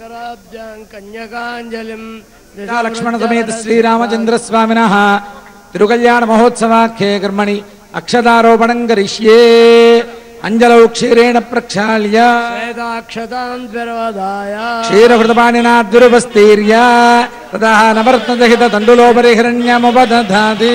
కరాబ్జాం కన్యకాంజలిం లక్ష్మణ సమేత శ్రీరామచంద్ర స్వామిన తిరుకల్యాణ మహోత్సవాఖ్యే కర్మణి అక్షదారోపణం కరిష్యే అంజలౌ క్షీరేణ ప్రక్షాళ్య వేదాక్షతాం ద్విరవదాయ క్షీరహృతపాణినా ద్విరుపస్తీర్య తదా నవర్తదహిత తండులోపరి హిరణ్యముపదధాతి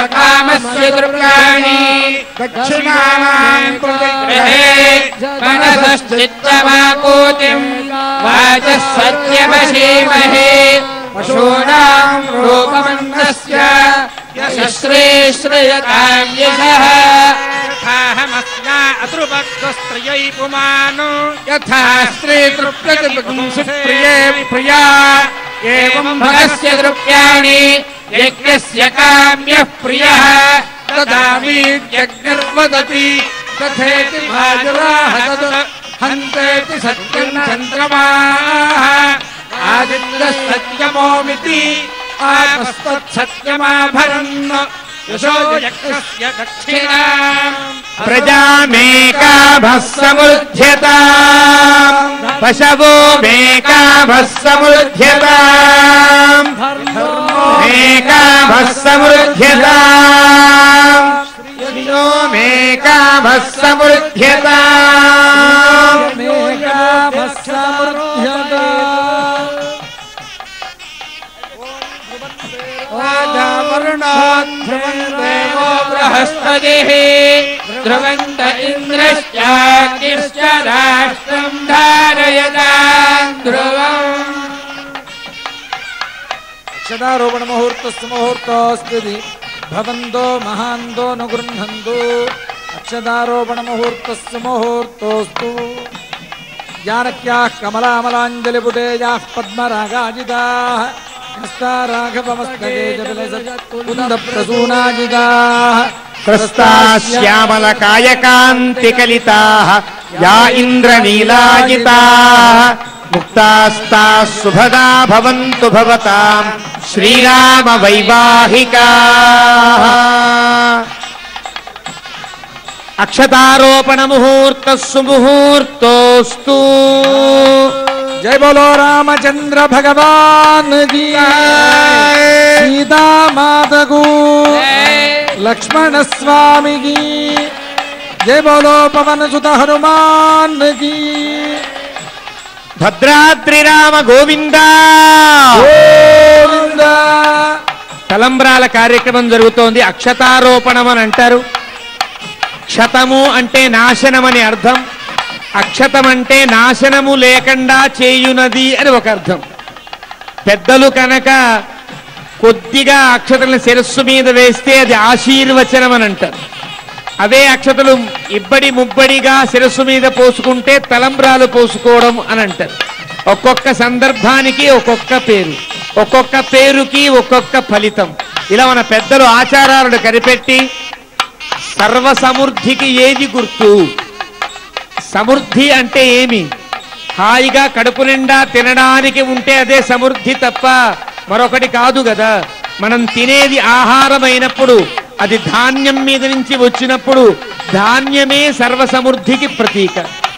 स्वमस्य कृपाणि महे फणकश्चित्य मा कोतिम् वाचस्वत्यहे शोणा लोकमन्त्रस्य शीश्रयता सः यथाहमस्या असुरुभक्तस्त्रियै पुमानो यथा स्त्रीतृप्यजगुंसुप्रिये प्रिया एवं भगस्य द्रुप्याणि यज्ञस्य काम्यः प्रियः तदामीत्यग्निर्वदति तथेति भाजुराहतत् हन्तेति यशोयक्षस्य दक्षिणा प्रजामेकाभः समुध्यता पशवो मेकाभः समुध्यता मेका भस्समुख्यतामेका मेकाभः भस्समुख्यता बृहस्पति ध्रुवंत इंद्रश्चाष्ट्रम धारयता। ध्रुव ध्रुवम्। मुहूर्त मुहूर्त स्थिति भवंदो महांदो न गृहंदो अक्षदारोपण मुहूर्त मुहूर्तोऽस्तु जानक्या कमलामलांजलिपुटे याः कृस्ता श्यामलकायकान्तिकलिताः या मुक्तास्ता मुक्तास्ताः श्रीराम भवन्तु भवताम् मुहूर्त अक्षतारोपणमुहूर्तः सुमुहूर्तोऽस्तु। జయ బోలో రామచంద్ర భగవాన్ సీతామాతకు లక్ష్మణ స్వామికి జయ బోలో పవన సుత హనుమాన్ భద్రాద్రి రామ గోవింద గోవింద తలంబ్రాల కార్యక్రమం జరుగుతోంది అక్షతారోపణం అని అంటారు. క్షతము అంటే నాశనం అని అర్థం. అక్షతం అంటే నాశనము లేకుండా చేయునది అని ఒక అర్థం. పెద్దలు కనుక కొద్దిగా అక్షతలను శిరస్సు మీద వేస్తే అది ఆశీర్వచనం అని అంటారు. అదే అక్షతలు ఇబ్బడి ముబ్బడిగా శిరస్సు మీద పోసుకుంటే తలంబ్రాలు పోసుకోవడం అని అంటారు. ఒక్కొక్క సందర్భానికి ఒక్కొక్క పేరు ఒక్కొక్క పేరుకి ఒక్కొక్క ఫలితం. ఇలా మన పెద్దలు ఆచారాలను కనిపెట్టి సర్వ సమృద్ధికి ఏది గుర్తు? సమృద్ధి అంటే ఏమి? హాయిగా కడుపు నిండా తినడానికి ఉంటే అదే సమృద్ధి తప్ప మరొకటి కాదు కదా మనం తినేది ఆహారమైనప్పుడు అది ధాన్యం మీద నుంచి వచ్చినప్పుడు ధాన్యమే సర్వ సమృద్ధికి ప్రతీక.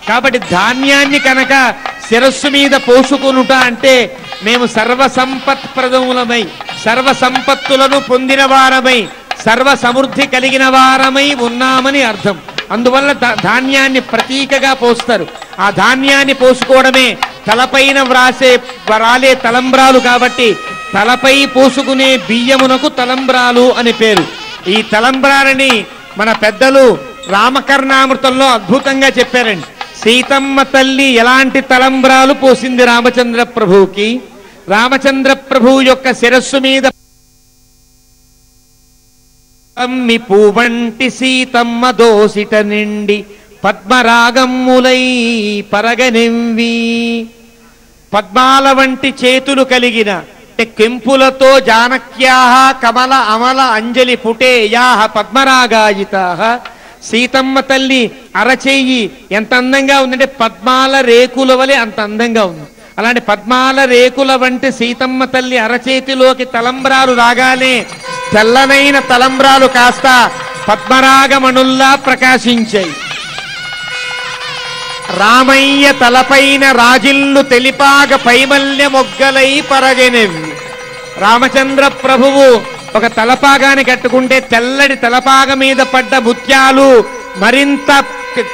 కాబట్టి ధాన్యాన్ని కనుక శిరస్సు మీద పోసుకొనుట అంటే మేము సర్వ సంపత్ప్రదములమై సర్వ సంపత్తులను పొందిన వారమై సర్వ సమృద్ధి కలిగిన వారమై ఉన్నామని అర్థం. అందువల్ల ధాన్యాన్ని ప్రతీకగా పోస్తారు. ఆ ధాన్యాన్ని పోసుకోవడమే తలపైన వ్రాసే రాలే తలంబ్రాలు కాబట్టి తలపై పోసుకునే బియ్యమునకు తలంబ్రాలు అని పేరు. ఈ తలంబ్రాలని మన పెద్దలు రామకర్ణామృతంలో అద్భుతంగా చెప్పారండి. సీతమ్మ తల్లి ఎలాంటి తలంబ్రాలు పోసింది రామచంద్ర ప్రభువుకి రామచంద్ర ప్రభువు యొక్క శిరస్సు మీద అమ్మి పూవంటి సీతమ్మ దోసిట నిండి పద్మరాగమ్ములై పరగనెంవి పద్మాల వంటి చేతులు కలిగిన కెంపులతో జానక్యాహ కమల అమల అంజలి పుటేయాహ పద్మరాగాయితాహ. సీతమ్మ తల్లి అరచేయి ఎంత అందంగా ఉందంటే పద్మాల రేకుల వలె అంత అందంగా ఉంది. అలాంటి పద్మాల రేకుల వంటి సీతమ్మ తల్లి అరచేతిలోకి తలంబ్రాలు రాగానే తెల్లనైన తలంబ్రాలు కాస్త పద్మరాగమణుల్లా ప్రకాశించాయి. రామయ్య తలపైన రాజిల్లు తెలిపాగ పైమల్య మొగ్గలై పరగెనెవి. రామచంద్ర ప్రభువు ఒక తలపాగాన్ని కట్టుకుంటే తెల్లటి తలపాగ మీద పడ్డ ముత్యాలు మరింత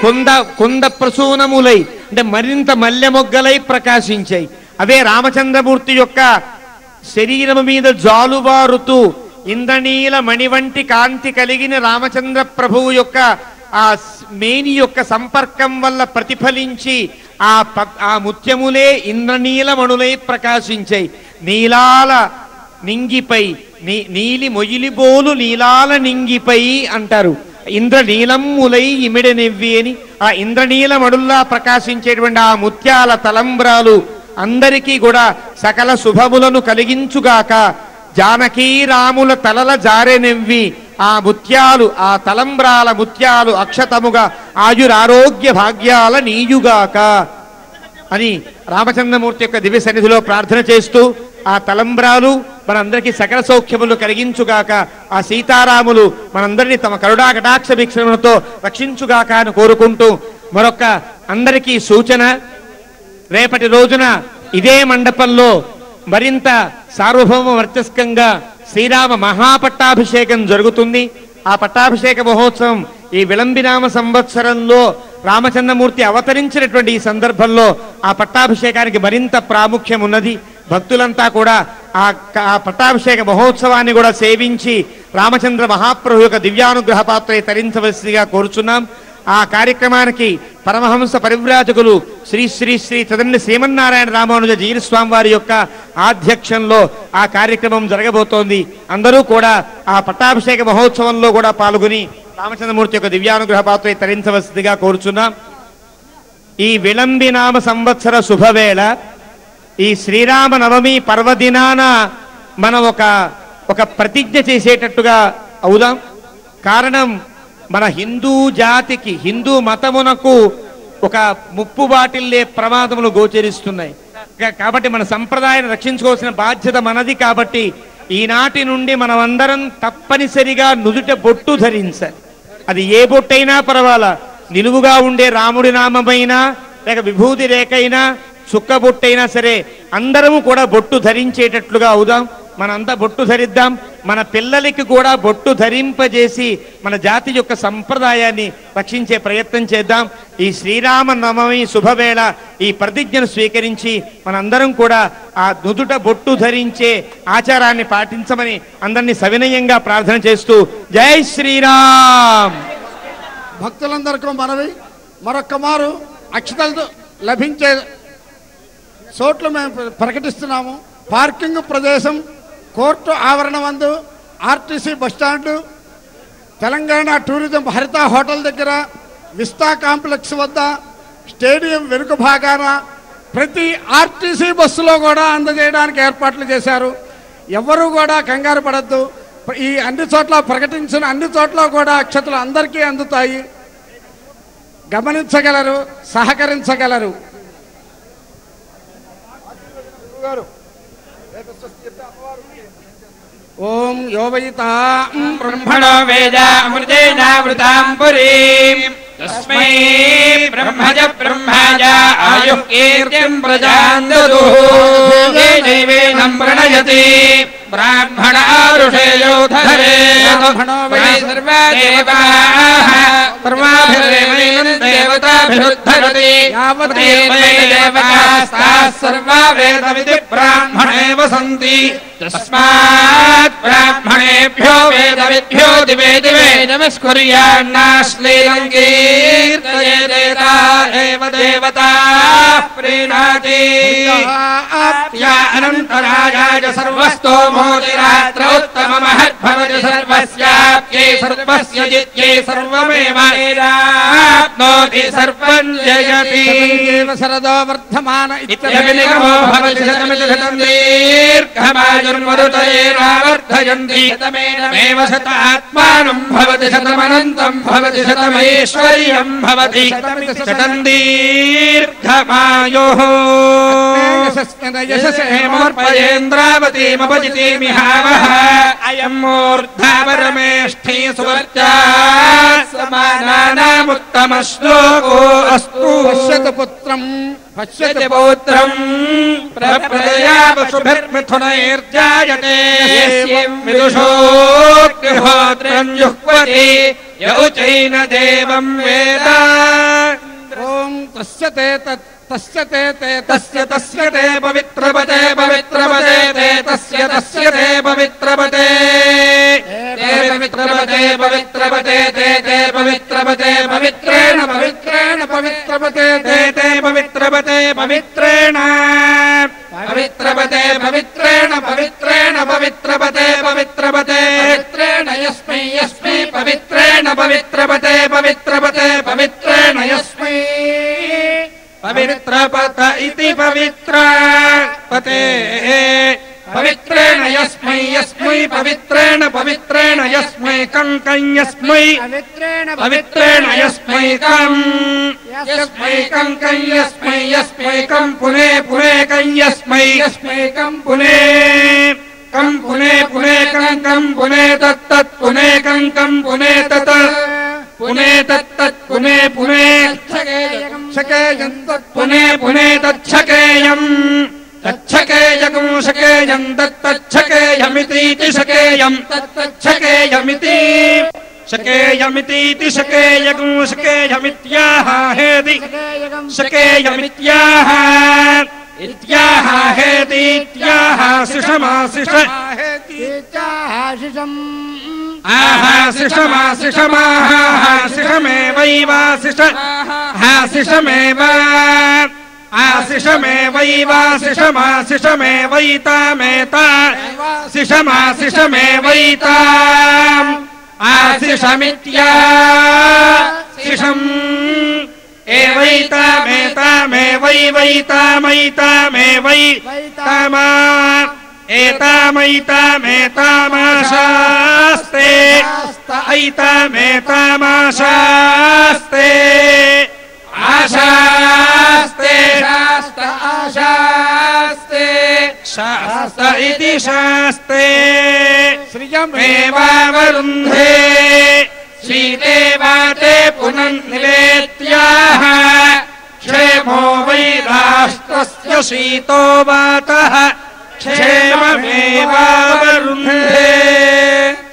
కొంద కొంద ప్రసూనములై అంటే మరింత మల్లె మొగ్గలై ప్రకాశించాయి. అవే రామచంద్రమూర్తి యొక్క శరీరము మీద జాలుబారుతూ ఇంద్రనీల మణి వంటి కాంతి కలిగిన రామచంద్ర ప్రభువు యొక్క ఆ మేని యొక్క సంపర్కం వల్ల ప్రతిఫలించి ఆ ప- ఆ ముత్యములే ఇంద్రనీలమణులై ప్రకాశించాయి. నీలాల నింగిపై నీ నీలి మొయిలిబోలు నీలాల నింగిపై అంటారు. ఇంద్రనీలమ్ములై ఇమిడ నెవ్వి అని ఆ ఇంద్రనీలమణుల్లా ప్రకాశించేటువంటి ఆ ముత్యాల తలంబ్రాలు అందరికీ కూడా సకల శుభములను కలిగించుగాక జానకీ రాముల తలల జారెనెవ్వి ఆ ముత్యాలు ఆ తలంబ్రాల ముత్యాలు అక్షతముగా ఆయురారోగ్య భాగ్యాల నీయుగాక అని రామచంద్రమూర్తి యొక్క దివ్య సన్నిధిలో ప్రార్థన చేస్తూ ఆ తలంబ్రాలు మనందరికీ సకల సౌఖ్యములు కలిగించుగాక ఆ సీతారాములు మనందరినీ తమ కరుడా కటాక్ష వీక్షణలతో రక్షించుగాక అని కోరుకుంటూ మరొక అందరికీ సూచన. రేపటి రోజున ఇదే మండపంలో మరింత సార్వభౌమ వర్చస్కంగా శ్రీరామ మహాపట్టాభిషేకం జరుగుతుంది. ఆ పట్టాభిషేక మహోత్సవం ఈ విలంబినామ సంవత్సరంలో రామచంద్రమూర్తి అవతరించినటువంటి ఈ సందర్భంలో ఆ పట్టాభిషేకానికి మరింత ప్రాముఖ్యం ఉన్నది. భక్తులంతా కూడా ఆ ఆ పట్టాభిషేక మహోత్సవాన్ని కూడా సేవించి రామచంద్ర మహాప్రభు యొక్క దివ్యానుగ్రహ పాత్ర తరించవలసిగా కోరుచున్నాం. ఆ కార్యక్రమానికి పరమహంస పరివ్రాజకులు శ్రీ శ్రీ శ్రీ చదండి శ్రీమన్నారాయణ రామానుజ జీరస్వామి వారి యొక్క ఆధ్యక్షంలో ఆ కార్యక్రమం జరగబోతోంది. అందరూ కూడా ఆ పట్టాభిషేక మహోత్సవంలో కూడా పాల్గొని రామచంద్రమూర్తి యొక్క దివ్యానుగ్రహ పాత్ర తరించవలసిందిగా కోరుచున్నాం. ఈ విళంబినామ సంవత్సర శుభవేళ ఈ శ్రీరామ నవమి పర్వదినాన మనం ఒక ఒక ప్రతిజ్ఞ చేసేటట్టుగా అవుదాం. కారణం మన హిందూ జాతికి హిందూ మతమునకు ఒక ముప్పు బాటిల్లే ప్రమాదములు గోచరిస్తున్నాయి. కాబట్టి మన సంప్రదాయాన్ని రక్షించుకోవాల్సిన బాధ్యత మనది కాబట్టి ఈనాటి నుండి మనమందరం తప్పనిసరిగా నుదుట బొట్టు ధరించాలి. అది ఏ బొట్టైనా పర్వాలా? నిలువుగా ఉండే రాముడి నామమైనా లేక విభూతి రేఖైనా చుక్క బొట్టైనా సరే అందరము కూడా బొట్టు ధరించేటట్లుగా అవుదాం. మనంతా బొట్టు ధరిద్దాం. మన పిల్లలకి కూడా బొట్టు ధరింపజేసి మన జాతి యొక్క సంప్రదాయాన్ని రక్షించే ప్రయత్నం చేద్దాం. ఈ శ్రీరామ నవమి శుభవేళ ఈ ప్రతిజ్ఞను స్వీకరించి మనందరం కూడా ఆ నుదుట బొట్టు ధరించే ఆచారాన్ని పాటించమని అందరినీ సవినయంగా ప్రార్థన చేస్తూ జై శ్రీరామ్. భక్తులందరికీ మనవి మరొక్క మారు అక్షతలు లభించే చోట్ల మేము ప్ర- ప్రకటిస్తున్నాము. పార్కింగ్ ప్రదేశం కోర్టు ఆవరణ వందు RTC bus stand Telangana tourism Haritha hotel దగ్గర విస్తా కాంప్లెక్స్ వద్ద స్టేడియం వెనుక భాగాన ప్రతి ఆర్టీసీ బస్సులో కూడా అందజేయడానికి ఏర్పాట్లు చేశారు. ఎవరు కూడా కంగారు పడద్దు. ఈ అన్ని చోట్ల ప్రకటించిన అన్ని చోట్ల కూడా అక్షతలు అందరికీ అందుతాయి. గమనించగలరు సహకరించగలరు. ॐ यो वयिता ब्रह्मण वेजामृतेनावृताम् पुरीम्। तस्मै ब्रह्मज ब्रह्माज आयुः कीर्तिम् प्रजाम् ददुः प्रजान्तदुः प्रणयति। ब्राह्मणावृषे वै सर्वदेवाः। सर्वाभिरेवैनम् देवताभिरुद्धरति यावदेवतास्ताः सर्वा वेदविति ब्राह्मणेव सन्ति। तस्मात् ब्राह्मणेभ्यो दिवे दिवे नमस्कुर्यान्नाश्लीलम् कीर्तयेदेता एव देवताः प्रीणाति। अनन्तरायाय सर्वस्तोमोदिरात्र उत्तममहद्भवति सर्वस्य जित्यै सर्वमेव एराप्नोति सर्वं जयति। एव शरदो वर्धमान इत्यभिनिगमो भवति शतमिति शतं दीर्घमायुर्मरुतयेनावर्धयन्ति शतमेनमेव शत आत्मानं भवति शतमनन्तं भवति शतमैश्वर्यं भवति। शतं दीर्घमायोः। हेमोर्पयेन्द्रावतीमपजितीमिहावः अयम् मूर्धावरमेष्ठी सुवर्चा श्लोको अस्तु। पश्यत पुत्र पश्यत पौत्रम्। प्रप्रदया पशुभिर्मिथुनैर्जायते विदुषोऽग्निहोत्रम् जुह्वति यौचैन वेद। ओम् ते तस्य तस्य ते पवित्रपते। ते पवित्रपते पवित्रपते ते ते पवित्रपते पवित्रेण पवित्रेण पवित्रपते ते ते पवित्रपते पवित्रेण। पवित्रपते पवित्रेण पवित्रेण पवित्रपते पवित्रपते। पवित्रेण यस्मै यस्मै पवित्रेण पवित्रपते पवित्रपते पवित्रेण यस्मै। पवित्रपत इति पवित्र। पते पवित्रेण यस्मै कङ्कं यस्मै पवित्रेण यस्मै कम् यस्मै कङ्कं यस्मै यस्मै कम् पुने पुने कं यस्मै यस्मै कम् पुने कम् पुने पुने पुनेकङ्कम् पुने तत्तत् पुने तत् पुने तत्तत् पुने पुने शकेयम् पुने पुने तच्छकेयम् तच्छकेयकम् सकेयम् तत्तच्छकेयमितीति सकेयम् तत्तच्छकेयमिति सकेयमितीति सकेयकम् सकेयमित्याह हेति। हाशिषमेव आशिषमेवैवाशिषमाशिषमेवैतामेता। शिषमाशिषमेवैताम् आशिषमित्या। शिषम् एवैतामेतामेवैवैतामैतामेवैतामा एतामैतामेतामाशास्ते। ऐतामेतामाशास्ते शास्त इति शास्ते श्रियमेवावरुन्धे श्रीते वाते पुनर्निवेत्याः क्षेमो वैराष्ट्रस्य शीतो वातः। क्षेममेवावरुन्धे।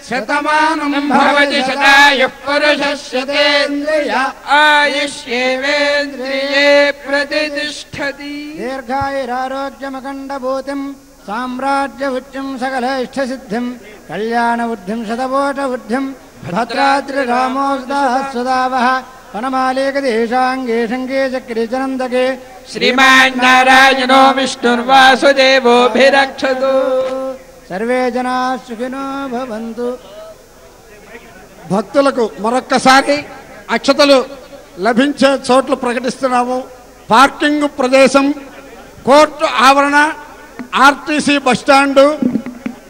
शतमानम् भवति शदायः परशस्यतेन्द्रिय आयुष्येवेन्द्रिय। प्रतितिष्ठति దీర్ఘాయురారోగ్యమఖండభూతిం సామ్రాజ్య ఉచ్యం సకలైష్టసిద్ధిం కళ్యాణ బుద్ధిం శతకోట బుద్ధిం భద్రాద్రిరామోదాः సుదావः వనమాలేకదేశాంగే శంకే చక్రే చనందకే श्रीमान्नारायणो विष्णुर्वासुदेवोऽभिरक्षतु సర్వే జనా సుఖినో భవంతు భక్తులకు మరొక్కసారి అక్షతలు లభించే చోట్లు ప్రకటిస్తున్నాము పార్కింగ్ ప్రదేశం కోర్టు ఆవరణ RTC bus stand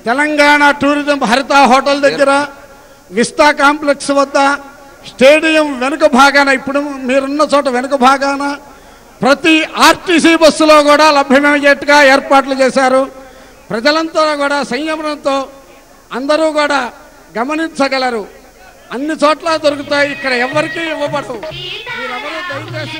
Telangana tourism Haritha hotel దగ్గర విస్తా కాంప్లెక్స్ వద్ద స్టేడియం వెనుక భాగాన ఇప్పుడు మీరున్న చోట వెనుక భాగాన ప్రతి ఆర్టీసీ బస్సులో కూడా లభ్యమయ్యేట్టుగా ఏర్పాట్లు చేశారు. ప్రజలంతా కూడా సంయమనంతో అందరూ కూడా గమనించగలరు. అన్ని చోట్ల దొరుకుతాయి ఇక్కడ ఎవరికీ ఇవ్వబడవు. మీరెవరూ దయచేసి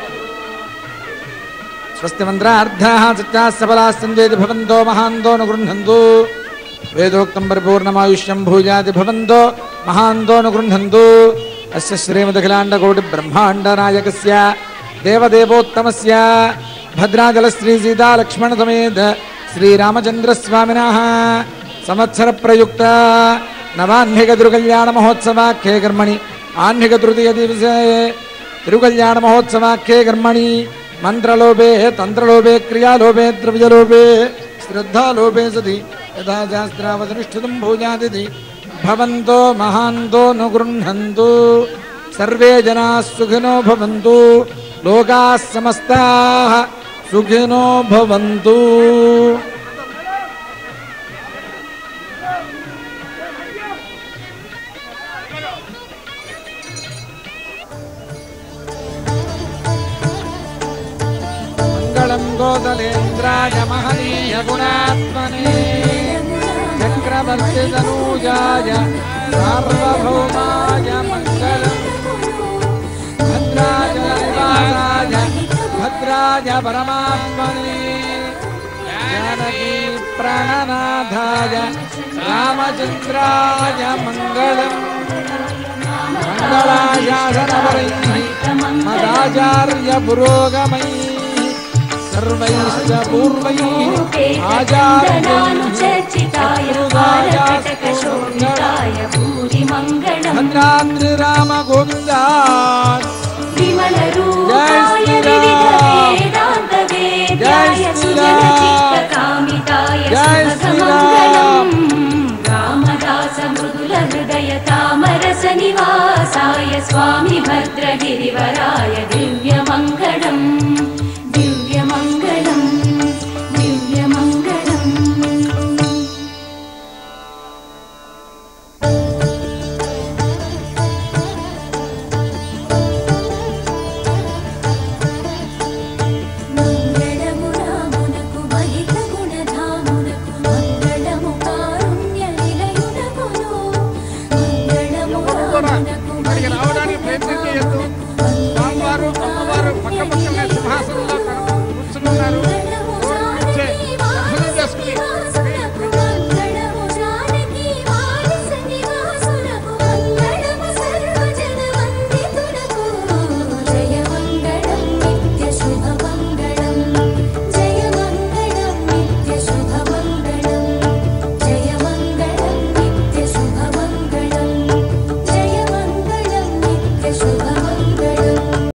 स्वस्ति मन्त्रार्थाः सत्याः सबलाः सञ्जयति भवन्तो महान्तो न गृह्णन्तु। वेदोक्तं परिपूर्णमायुष्यं भूयाति भवन्तो महान्तो न गृह्णन्तु। अस्य श्रीमदखिलाण्डकोटिब्रह्माण्डनायकस्य, देवदेवोत्तमस्य भद्राचलश्रीसीतालक्ष्मणसमेत श्रीरामचन्द्रस्वामिनः, संवत्सरप्रयुक्त नवाह्निकतिरुकल्याणमहोत्सवाख्ये कर्मणि, आह्निकतृतीयदिवसे तिरुकल्याणमहोत्सवाख्ये कर्मणि। मन्त्रलोभे तंत्रोभे क्रियालोभे, द्रव्यलोभे, श्रद्धालोभे सति। यथा शास्त्रावतनुष्ठितं भोजादिति भवन्तो महान्तो नु गृह्णन्तु। सर्वे जनाः सुखिनो भवन्तु। लोकाः समस्ताः सुखिनो भवन्तु। परमाराध्याय परमात्मने जानकी प्राणनाथाय रामचन्द्राय मङ्गलम्। मङ्गलशाचार्य पुरोगमयी सर्वैश्च भूमयै आचार्यन्द्रान् रामगुङ्गा य सुधरकामिकाय रामसम रामदास मृग तामरसनिवासाय स्वामी भद्रगिरिवराय Ahora,